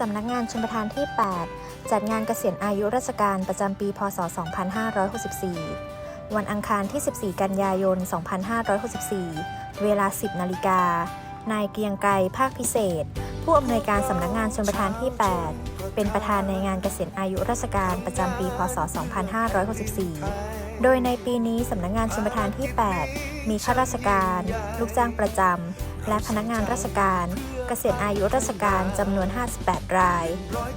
สำนักงานชลประทานที่ 8 จัดงานเกษียณอายุราชการประจำปี พศ 2564 วันอังคารที่ 14 กันยายน 2564 เวลา 10 นาฬิกา นายเกียงไกรภาคพิเศษ ผู้อำนวยการสำนักงานชลประทานที่ 8 เป็นประธานในงานเกษียณอายุราชการประจำปี พศ 2564 โดยในปีนี้สำนักงานชลประทานที่ 8 มีข้าราชการ ลูกจ้างประจำ และพนักงานราชการ เกษียณอายุราชการจำนวน 58 ราย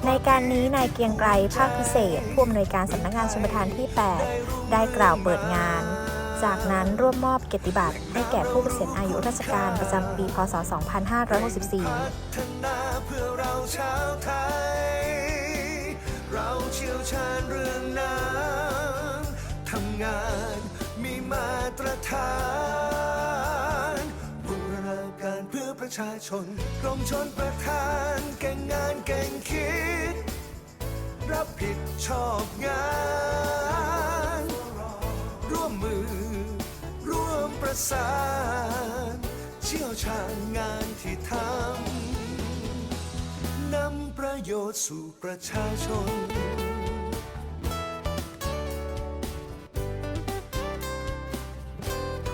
ในการนี้นายเกียงไกรภาคพิเศษผู้อำนวยการสำนักงานชลประทานที่ 8 ได้กล่าวเปิดงาน จากนั้นร่วมมอบเกียรติบัตรให้แก่ผู้เกษียณอายุราชการประจำปีพศ 2564ทำงานมีมาตรฐาน ประชาชน กรมชนประทานเก่งงานเก่งคิด รับผิดชอบงาน ร่วมมือ ร่วมประสาน เชี่ยวชาญงานที่ทำนำประโยชน์สู่ประชาชน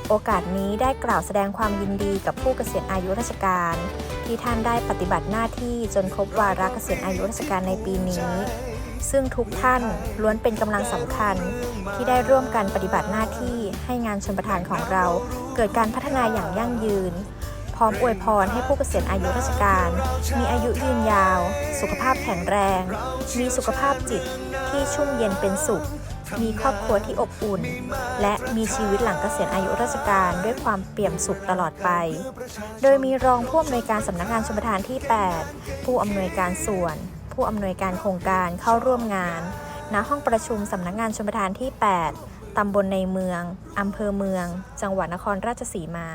โอกาสนี้ได้กล่าวแสดงความยินดีกับผู้เกษียณอายุราชการ ที่ท่านได้ปฏิบัติหน้าที่จนครบวาระเกษียณอายุราชการในปีนี้ ซึ่งทุกท่านล้วนเป็นกำลังสำคัญ ที่ได้ร่วมกันปฏิบัติหน้าที่ให้งานชนประทานของเรา เกิดการพัฒนาอย่างยั่งยืน พร้อมอวยพรให้ผู้เกษียณอายุราชการ มีอายุยืนยาว สุขภาพแข็งแรง มีสุขภาพจิตที่ชุ่มเย็นเป็นสุข มีครอบครัวที่อบอุ่น และมีชีวิตหลังเกษียณอายุราชการด้วยความเปี่ยมสุขตลอดไป โดยมีรองผู้อำนวยการสำนักงานชลประทานที่ 8 ผู้อำนวยการส่วน ผู้อำนวยการโครงการเข้าร่วมงาน ณ ห้องประชุมสำนักงานชลประทานที่ 8ตำบลในเมืองอำเภอเมือง จังหวัดนครราชสีมา